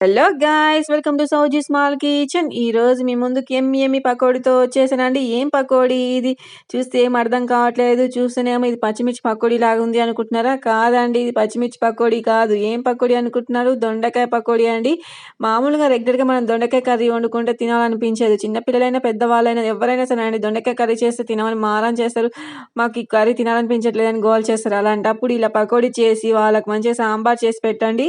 Hello guys welcome to Souji small kitchen ఈ రోజు మీ ముందుకు ఎమ్మి ఎమ్మి పకోడీతో వచ్చేసానండి. ఏం పకోడీ ఇది? చూస్తే ఏం అర్థం కావట్లేదు. చూస్తేనేమో ఇది పచ్చిమిర్చి పకోడీ లాగా ఉంది అనుకుంటున్నారా? కాదండి ఇది పచ్చిమిర్చి పకోడీ కాదు. ఏం పకోడీ అనుకుంటున్నారు? దొండకాయ పకోడీ అండి. మామూలుగా రెగ్యులర్గా మనం దొండకాయ కర్రీ వండుకుంటే తినాలనిపించదు. చిన్నపిల్లలైనా పెద్దవాళ్ళైనా ఎవరైనా సరే అండి దొండకాయ కర్రీ చేస్తే తినమని మారం చేస్తారు. మాకు ఈ కర్రీ తినాలనిపించట్లేదని గోల్ చేస్తారు. అలాంటప్పుడు ఇలా పకోడీ చేసి వాళ్ళకి మంచిగా సాంబార్ చేసి పెట్టండి.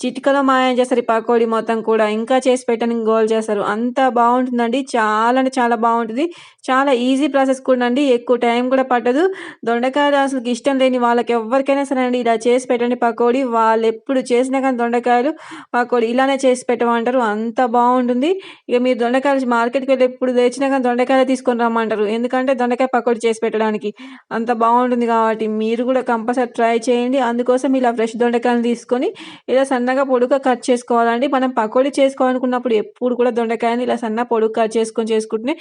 చిటికలో మాయం చేస్తారు ఈ పకోడీ మొత్తం కూడా. ఇంకా చేసి పెట్టడానికి గోల్ చేస్తారు. అంత బాగుంటుందండి. చాలా అంటే చాలా బాగుంటుంది. చాలా ఈజీ ప్రాసెస్ కూడా అండి. ఎక్కువ టైం కూడా పట్టదు. దొండకాయలు అసలు ఇష్టం లేని వాళ్ళకి ఎవరికైనా సరే అండి ఇలా చేసి పెట్టండి పకోడీ. వాళ్ళు ఎప్పుడు చేసినా కానీ దొండకాయలు పకోడీ ఇలానే చేసి పెట్టమంటారు. అంత బాగుంటుంది. ఇక మీరు దొండకాయలు మార్కెట్కి వెళ్ళి ఎప్పుడు తెచ్చినా కానీ దొండకాయలు తీసుకొని రమ్మంటారు. ఎందుకంటే దొండకాయ పకోడీ చేసి పెట్టడానికి అంత బాగుంటుంది కాబట్టి మీరు కూడా కంపల్సరీ ట్రై చేయండి. అందుకోసం ఇలా ఫ్రెష్ దొండకాయలు తీసుకొని ఇలా సన్నగా పొడుగా కట్ చేసుకోవాలండి. మనం పకోడీ చేసుకోవాలనుకున్నప్పుడు ఎప్పుడు కూడా దొండకాయని ఇలా సన్న పొడుగు కట్ చేసుకొని చేసుకుంటే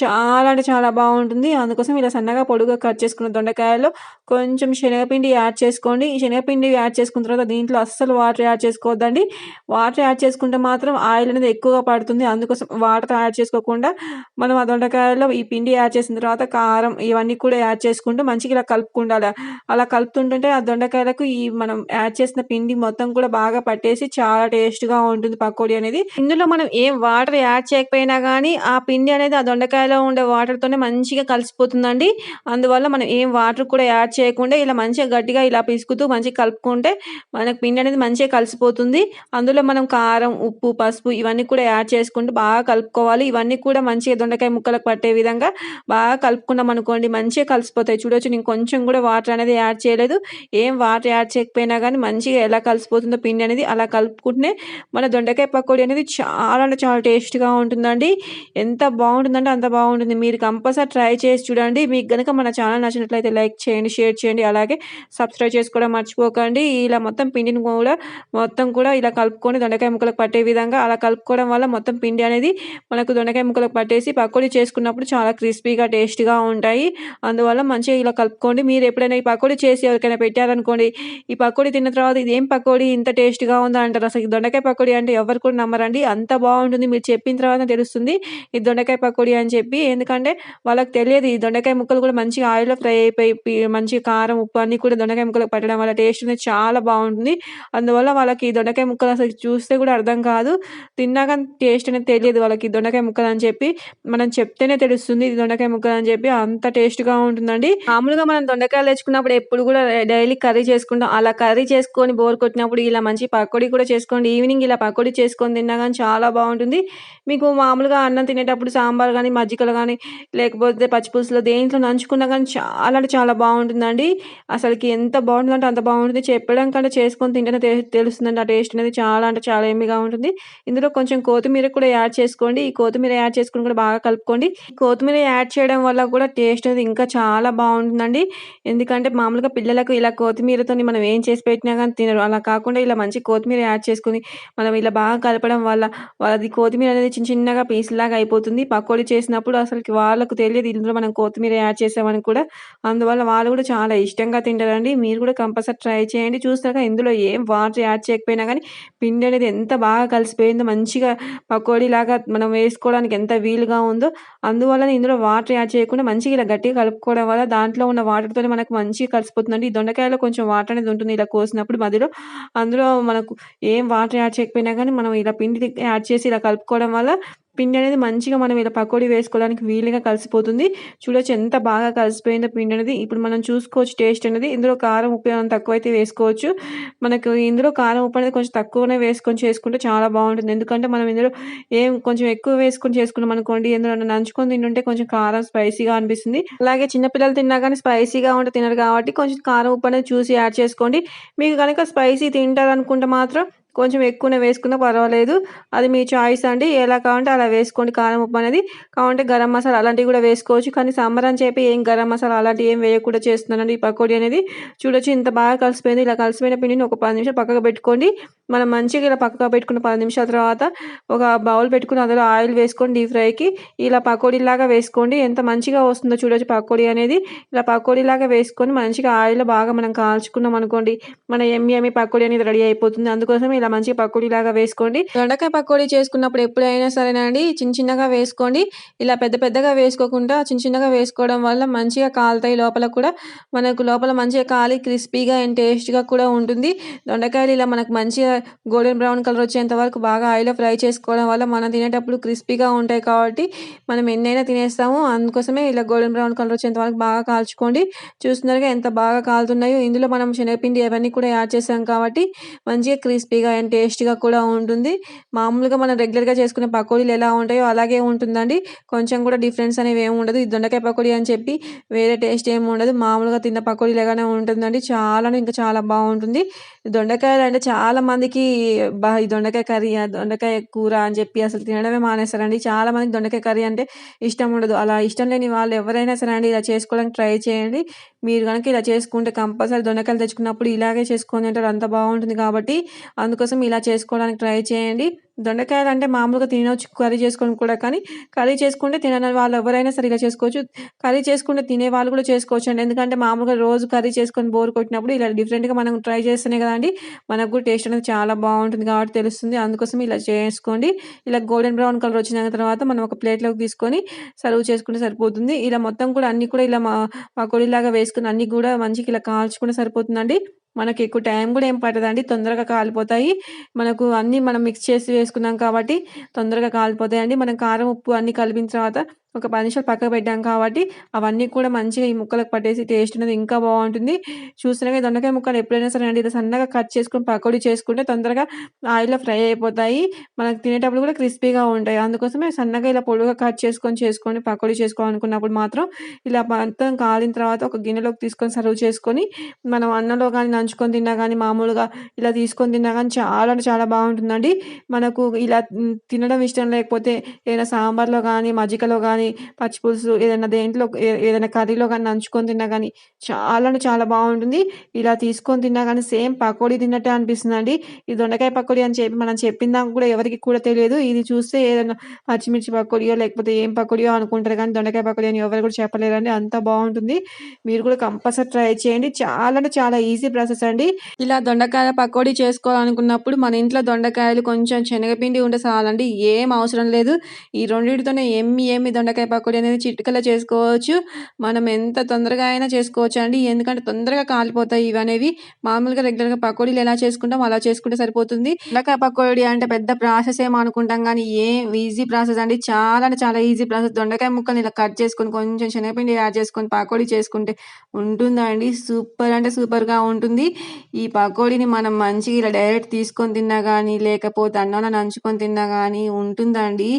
చాలా అంటే చాలా బాగుంటుంది. అందుకోసం ఇలా సన్నగా పొడుగా కట్ చేసుకున్న దొండకాయలో కొంచెం శనగపిండి యాడ్ చేసుకోండి. ఈ శనగపిండి యాడ్ చేసుకున్న తర్వాత దీంట్లో అస్సలు వాటర్ యాడ్ చేసుకోవద్దండి. వాటర్ యాడ్ చేసుకుంటే మాత్రం ఆయిల్ అనేది ఎక్కువగా పడుతుంది. అందుకోసం వాటర్ యాడ్ చేసుకోకుండా మనం ఆ దొండకాయలో ఈ పిండి యాడ్ చేసిన తర్వాత కారం ఇవన్నీ కూడా యాడ్ చేసుకుంటూ మంచిగా ఇలా కలుపుకుండాలి. అలా కలుపుతుంటుంటే ఆ దొండకాయలకు ఈ మనం యాడ్ చేసిన పిండి మొత్తం కూడా బాగా పట్టేసి చాలా టేస్ట్గా ఉంటుంది పకోడీ అనేది. ఇందులో మనం ఏం వాటర్ యాడ్ చేయకపోయినా కానీ ఆ పిండి అనేది ఆ దొండకాయలో ఉండే వాటర్తోనే మంచిగా కలిసిపోతుందండి. అందువల్ల మనం ఏం వాటర్ కూడా యాడ్ చేయకుండా ఇలా మంచిగా గట్టిగా ఇలా పిసుకుతూ మంచిగా కలుపుకుంటే మనకు పిండి అనేది మంచిగా కలిసిపోతుంది. అందులో మనం కారం ఉప్పు పసుపు ఇవన్నీ కూడా యాడ్ చేసుకుంటూ బాగా కలుపుకోవాలి. ఇవన్నీ కూడా మంచిగా దొండకాయ ముక్కలకు పట్టే విధంగా బాగా కలుపుకున్నాం అనుకోండి మంచిగా కలిసిపోతాయి. చూడొచ్చు నేను కొంచెం కూడా వాటర్ అనేది యాడ్ చేయలేదు. ఏం వాటర్ యాడ్ చేయకపోయినా కానీ మంచిగా ఎలా కలిసిపోతుందో పిండి అనేది అలా కలుపుకుంటే మన దొండకాయ పకోడీ అనేది చాలా అంటే చాలా టేస్ట్గా ఉంటుందండి. ఎంత బాగుంటుందంటే అంత బాగుంటుంది. మీరు కంపల్సరీ ట్రై చేసి చూడండి. మీకు కనుక మన ఛానల్ నచ్చినట్లయితే లైక్ చేయండి షేర్ చేయండి. అలాగే సబ్స్క్రైబ్ చేసుకోవడం మర్చిపోకండి. ఇలా మొత్తం పిండిని కూడా మొత్తం కూడా ఇలా కలుపుకొని దొండకాయ ముక్కలకు పట్టే విధంగా అలా కలుపుకోవడం వల్ల మొత్తం పిండి అనేది మనకు దొండకాయ ముక్కలకు పట్టేసి పకోడీ చేసుకున్నప్పుడు చాలా క్రిస్పీగా టేస్ట్గా ఉంటాయి. అందువల్ల మంచిగా ఇలా కలుపుకోండి. మీరు ఎప్పుడైనా ఈ పకోడీ చేసి ఎవరికైనా పెట్టారనుకోండి ఈ పకోడీ తిన్న తర్వాత ఇది ఏం పకోడీ? ఇంత టేస్ట్ టేస్ట్గా ఉందా అంటారు. అసలు ఈ దొండకాయ పకోడీ అంటే ఎవరు కూడా నమ్మరండి. అంత బాగుంటుంది. మీరు చెప్పిన తర్వాత తెలుస్తుంది ఈ దొండకాయ పకోడీ అని చెప్పి. ఎందుకంటే వాళ్ళకి తెలియదు ఈ దొండకాయ ముక్కలు కూడా మంచిగా ఆయిల్లో ఫ్రై అయిపోయి మంచి కారం ఉప్పు అన్నీ కూడా దొండకాయ ముక్కలకు పట్టడం వల్ల టేస్ట్ అనేది చాలా బాగుంటుంది. అందువల్ల వాళ్ళకి ఈ దొండకాయ ముక్కలు అసలు చూస్తే కూడా అర్థం కాదు. తిన్నాక టేస్ట్ అనేది తెలియదు వాళ్ళకి దొండకాయ ముక్కలు అని చెప్పి. మనం చెప్తేనే తెలుస్తుంది ఇది దొండకాయ ముక్కలు అని చెప్పి. అంత టేస్ట్గా ఉంటుందండి. మామూలుగా మనం దొండకాయలు తెచ్చుకున్నప్పుడు ఎప్పుడు కూడా డైలీ కర్రీ చేసుకుంటాం. అలా కర్రీ చేసుకొని బోర్ కొట్టినప్పుడు ఇలా మంచి పకోడీ కూడా చేసుకోండి. ఈవినింగ్ ఇలా పకోడీ చేసుకొని తిన్నా కానీ చాలా బాగుంటుంది. మీకు మామూలుగా అన్నం తినేటప్పుడు సాంబార్ కానీ మజ్జికలు కానీ లేకపోతే పచ్చిపులుసులో దేంట్లో నంచుకున్నా కానీ చాలా అంటే చాలా బాగుంటుందండి. అసలుకి ఎంత బాగుంటుందంటే అంత బాగుంటుంది. చెప్పడం కంటే చేసుకొని తింటేనే తెలుస్తుందండి. ఆ టేస్ట్ అనేది చాలా అంటే చాలా ఎమ్మిగా ఉంటుంది. ఇందులో కొంచెం కొత్తిమీర కూడా యాడ్ చేసుకోండి. ఈ కొత్తిమీర యాడ్ చేసుకుని కూడా బాగా కలుపుకోండి. కొత్తిమీర యాడ్ చేయడం వల్ల కూడా టేస్ట్ అనేది ఇంకా చాలా బాగుంటుందండి. ఎందుకంటే మామూలుగా పిల్లలకు ఇలా కొత్తిమీరతో మనం ఏం చేసి పెట్టినా కానీ తినరు. అలా కాకుండా ఇలా మంచి కొత్తిమీర యాడ్ చేసుకుని మనం ఇలా బాగా కలపడం వల్ల వాళ్ళది కొత్తిమీర అనేది చిన్న చిన్నగా పీసులాగా అయిపోతుంది. పకోడీ చేసినప్పుడు అసలుకి వాళ్ళకు తెలియదు ఇందులో మనం కొత్తిమీర యాడ్ చేసామని కూడా. అందువల్ల వాళ్ళు కూడా చాలా ఇష్టంగా తింటారండి. మీరు కూడా కంపల్సరీ ట్రై చేయండి. చూస్తాక ఇందులో ఏం వాటర్ యాడ్ చేయకపోయినా కానీ పిండి అనేది ఎంత బాగా కలిసిపోయిందో మంచిగా పకోడీ లాగా మనం వేసుకోవడానికి ఎంత వీలుగా ఉందో. అందువల్ల ఇందులో వాటర్ యాడ్ చేయకుండా మంచిగా ఇలా గట్టిగా కలుపుకోవడం వల్ల దాంట్లో ఉన్న వాటర్తోనే మనకు మంచిగా కలిసిపోతుందండి. ఈ దొండకాయలో కొంచెం వాటర్ అనేది ఉంటుంది ఇలా కోసినప్పుడు మధ్యలో. అందులో మనకు ఏం వాటర్ యాడ్ చేయకపోయినా కానీ మనం ఇలా పిండి యాడ్ చేసి ఇలా కలుపుకోవడం వల్ల పిండి అనేది మంచిగా మనం ఇలా పకోడీ వేసుకోవడానికి వీలుగా కలిసిపోతుంది. చూడొచ్చు ఎంత బాగా కలిసిపోయిందో పిండి అనేది. ఇప్పుడు మనం చూసుకోవచ్చు టేస్ట్ అనేది. ఇందులో కారం ఉప్పు తక్కువ తక్కువైతే వేసుకోవచ్చు. మనకు ఇందులో కారం ఉప్పు అనేది కొంచెం తక్కువనే వేసుకొని చేసుకుంటే చాలా బాగుంటుంది. ఎందుకంటే మనం ఇందులో ఏం కొంచెం ఎక్కువ వేసుకొని చేసుకున్నాం అనుకోండి ఎందులో నంచుకొని తింటుంటే కొంచెం కారం స్పైసీగా అనిపిస్తుంది. అలాగే చిన్నపిల్లలు తిన్నా కానీ స్పైసీగా ఉంటే తినరు కాబట్టి కొంచెం కారం ఉప్పు అనేది చూసి యాడ్ చేసుకోండి. మీకు కనుక స్పైసీ తింటారనుకుంటే మాత్రం కొంచెం ఎక్కువనే వేసుకున్నా పర్వాలేదు. అది మీ చాయిస్ అండి. ఎలా కావాలంటే అలా వేసుకోండి. కారం ఉప్పు అనేది కావాలంటే గరం మసాలా అలాంటివి కూడా వేసుకోవచ్చు. కానీ సమ్మర్ అని చెప్పి ఏం గరం మసాలా అలాంటివి ఏం వేయకుండా చేస్తున్నానండి ఈ పకోడీ అనేది. చూడొచ్చు ఇంత బాగా కలిసిపోయింది. ఇలా కలిసిపోయిన పిండిని ఒక పది నిమిషాలు పక్కకు పెట్టుకోండి. మనం మంచిగా ఇలా పక్కగా పెట్టుకున్న పది నిమిషాల తర్వాత ఒక బౌల్ పెట్టుకుని అందులో ఆయిల్ వేసుకొని డీప్ ఫ్రైకి ఇలా పకోడీలాగా వేసుకోండి. ఎంత మంచిగా వస్తుందో చూడొచ్చు పకోడీ అనేది. ఇలా పకోడీలాగా వేసుకొని మంచిగా ఆయిల్‌లో బాగా మనం కాల్చుకున్నాం అనుకోండి మన ఎమ్మి ఎమ్మి పకోడీ అనేది రెడీ అయిపోతుంది. అందుకోసం ఇలా మంచిగా పకోడీలాగా వేసుకోండి. దొండకాయ పకోడీ చేసుకున్నప్పుడు ఎప్పుడైనా సరేనండి చిన్న చిన్నగా వేసుకోండి. ఇలా పెద్ద పెద్దగా వేసుకోకుండా చిన్న చిన్నగా వేసుకోవడం వల్ల మంచిగా కాలుతాయి లోపల కూడా మనకు లోపల మంచిగా కాలి క్రిస్పీగా అండ్ టేస్ట్‌గా కూడా ఉంటుంది. దొండకాయలు ఇలా మనకు మంచిగా గోల్డెన్ బ్రౌన్ కలర్ వచ్చేంత వరకు బాగా ఆయిల్‌లో ఫ్రై చేసుకోవడం వల్ల మనం తినేటప్పుడు క్రిస్పీగా ఉంటాయి కాబట్టి మనం ఎన్నైనా తినేస్తాము. అందుకోసమే ఇలా గోల్డెన్ బ్రౌన్ కలర్ వచ్చేంత వరకు బాగా కాల్చుకోండి. చూస్తున్నారుగా ఎంత బాగా కాలుతున్నాయో ఇందులో మనం శనగపిండి అవన్నీ కూడా యాడ్ చేసాం కాబట్టి మంచిగా క్రిస్పీగా అండ్ టేస్టీగా కూడా ఉంటుంది. మామూలుగా మనం రెగ్యులర్‌గా చేసుకునే పకోడీలు ఎలా ఉంటాయో అలాగే ఉంటుందండి. కొంచెం కూడా డిఫరెన్స్ అనేవి ఏమి ఉండదు. ఇది దొండకాయ పకోడీ అని చెప్పి వేరే టేస్ట్ ఏమి ఉండదు. మామూలుగా తిన్న పకోడీ లాగానే ఉంటుందండి. చాలా ఇంకా చాలా బాగుంటుంది. దొండకాయలు అంటే చాలా మందికి ఈ దొండకాయ కర్రీ, దొండకాయ కూర అని చెప్పి అసలు తినడమే మానేస్తారండి. చాలా మందికి దొండకాయ కర్రీ అంటే ఇష్టం ఉండదు. అలా ఇష్టం లేని వాళ్ళు ఎవరైనా సరే అండి ఇలా చేసుకోవడానికి ట్రై చేయండి. మీరు కనుక ఇలా చేసుకుంటే కంపల్సరీ దొండకాయలు తెచ్చుకున్నప్పుడు ఇలాగే చేసుకొని తింటారు. అంత బాగుంటుంది కాబట్టి అందుకోసం ఇలా చేసుకోవడానికి ట్రై చేయండి. దొండకాయలు అంటే మామూలుగా తినవచ్చు కర్రీ చేసుకొని కూడా కానీ కర్రీ చేసుకుంటే తినని వాళ్ళు ఎవరైనా సరే ఇలా చేసుకోవచ్చు. కర్రీ చేసుకుంటే తినే వాళ్ళు కూడా చేసుకోవచ్చు అండి ఎందుకంటే మామూలుగా రోజు కర్రీ చేసుకొని బోర్ కొట్టినప్పుడు ఇలా డిఫరెంట్‌గా మనం ట్రై చేస్తేనే కదండీ మనకు కూడా టేస్ట్ అనేది చాలా బాగుంటుంది కాబట్టి తెలుస్తుంది. అందుకోసం ఇలా చేసుకోండి. ఇలా గోల్డెన్ బ్రౌన్ కలర్ వచ్చిన తర్వాత మనం ఒక ప్లేట్‌లోకి తీసుకొని సర్వ్ చేసుకుంటే సరిపోతుంది. ఇలా మొత్తం కూడా అన్నీ కూడా ఇలా మా పకోడీలాగా వేసుకొని అన్ని కూడా మంచిగా ఇలా కాల్చుకుంటే సరిపోతుందండి. మనకి ఎక్కువ టైం కూడా ఏం పట్టదండి. తొందరగా కాలిపోతాయి. మనకు అన్నీ మనం మిక్స్ చేసి వేసుకున్నాం కాబట్టి తొందరగా కాలిపోతాయండి. మనం కారం, ఉప్పు అన్నీ కలిపిన తర్వాత ఒక పది నిమిషాలు పక్కకు పెట్టాం కాబట్టి అవన్నీ కూడా మంచిగా ఈ ముక్కలకు పట్టేసి టేస్ట్ అనేది ఇంకా బాగుంటుంది. చూసినాక దొండకాయ ముక్కలు ఎప్పుడైనా సరే అండి ఇలా సన్నగా కట్ చేసుకొని పకోడీ చేసుకుంటే తొందరగా ఆయిల్‌లో ఫ్రై అయిపోతాయి. మనకు తినేటప్పుడు కూడా క్రిస్పీగా ఉంటాయి. అందుకోసమే సన్నగా ఇలా పొడుగా కట్ చేసుకొని చేసుకొని పకోడీ చేసుకోవాలనుకున్నప్పుడు మాత్రం ఇలా మొత్తం కాలిన తర్వాత ఒక గిన్నెలోకి తీసుకొని సర్వ్ చేసుకొని మనం అన్నంలో కానీ నంచుకొని తిన్నా కానీ మామూలుగా ఇలా తీసుకొని తిన్నా కానీ చాలా అంటే చాలా బాగుంటుందండి. మనకు ఇలా తినడం ఇష్టం లేకపోతే ఏదైనా సాంబార్‌లో కానీ మజ్జికలో కానీ పచ్చి పులుసు ఏదైనా దేంట్లో ఏదైనా కర్రీలో కానీ నంచుకొని తిన్నా కానీ చాలా అంటే చాలా బాగుంటుంది. ఇలా తీసుకొని తిన్నా కానీ సేమ్ పకోడీ తిన్నట్టే అనిపిస్తుందండి. ఈ దొండకాయ పకోడీ అని చెప్పి మనం చెప్పిన దాకా కూడా ఎవరికీ కూడా తెలియదు. ఇది చూస్తే ఏదైనా పచ్చిమిర్చి పకోడీయో లేకపోతే ఏం పకోడీయో అనుకుంటారు కానీ దొండకాయ పకోడీ అని ఎవరు కూడా చెప్పలేరండి. అంత బాగుంటుంది. మీరు కూడా కంపల్సరీ ట్రై చేయండి. చాలా అంటే చాలా ఈజీ ప్రాసెస్ అండి. ఇలా దొండకాయ పకోడీ చేసుకోవాలనుకున్నప్పుడు మన ఇంట్లో దొండకాయలు కొంచెం శనగపిండి ఉంటే చాలండి. ఏం అవసరం లేదు. ఈ రెండింటితోనే ఎమ్మి ఏమి దొండ దొండకాయ పకోడీ అనేది చిటికలో చేసుకోవచ్చు. మనం ఎంత తొందరగా అయినా చేసుకోవచ్చు అండి ఎందుకంటే తొందరగా కాలిపోతాయి ఇవి అనేవి మామూలుగా రెగ్యులర్‌గా పకోడీలు ఎలా చేసుకుంటామో అలా చేసుకుంటే సరిపోతుంది. దొండకాయ పకోడీ అంటే పెద్ద ప్రాసెస్ ఏమో అనుకుంటాం కానీ ఏం ఈజీ ప్రాసెస్ అండి. చాలా అంటే చాలా ఈజీ ప్రాసెస్. దొండకాయ ముక్కల్ని ఇలా కట్ చేసుకొని కొంచెం శనగపిండి యాడ్ చేసుకొని పకోడీ చేసుకుంటే ఉంటుందండి. సూపర్ అంటే సూపర్‌గా ఉంటుంది. ఈ పకోడీని మనం మంచిగా ఇలా డైరెక్ట్ తీసుకొని తిన్నా కానీ లేకపోతే అన్నంలో నంచుకొని తిన్నా కానీ ఉంటుందండి.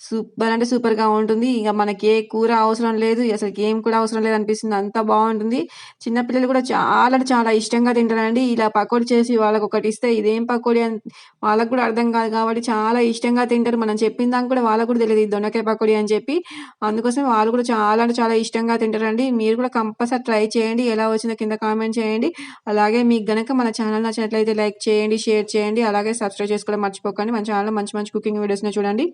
సూపర్ అంటే సూపర్‌గా ఉంటుంది. ఇక మనకి ఏ కూర అవసరం లేదు. అసలుకి ఏం కూడా అవసరం లేదనిపిస్తుంది. అంత బాగుంటుంది. చిన్న పిల్లలు కూడా చాలా అంటే చాలా ఇష్టంగా తింటారండి. ఇలా పకోడీ చేసి వాళ్ళకొకటి ఇస్తే ఇదేం పకోడీ అని వాళ్ళకి కూడా అర్థం కాదు కాబట్టి చాలా ఇష్టంగా తింటారు. మనం చెప్పిన దాకా కూడా వాళ్ళకి కూడా తెలీదు ఇది దొండకాయ పకోడీ అని చెప్పి. అందుకోసం వాళ్ళు కూడా చాలా అంటే చాలా ఇష్టంగా తింటారండి. మీరు కూడా కంపల్సరీ ట్రై చేయండి. ఎలా వచ్చిందో కింద కామెంట్ చేయండి. అలాగే మీకు గనక మన ఛానల్ నచ్చినట్లయితే లైక్ చేయండి, షేర్ చేయండి. అలాగే సబ్స్క్రైబ్ చేసుకోవడం మర్చిపోకండి. మన ఛానల్‌లో మంచి మంచి కుకింగ్ వీడియోస్‌ని చూడండి.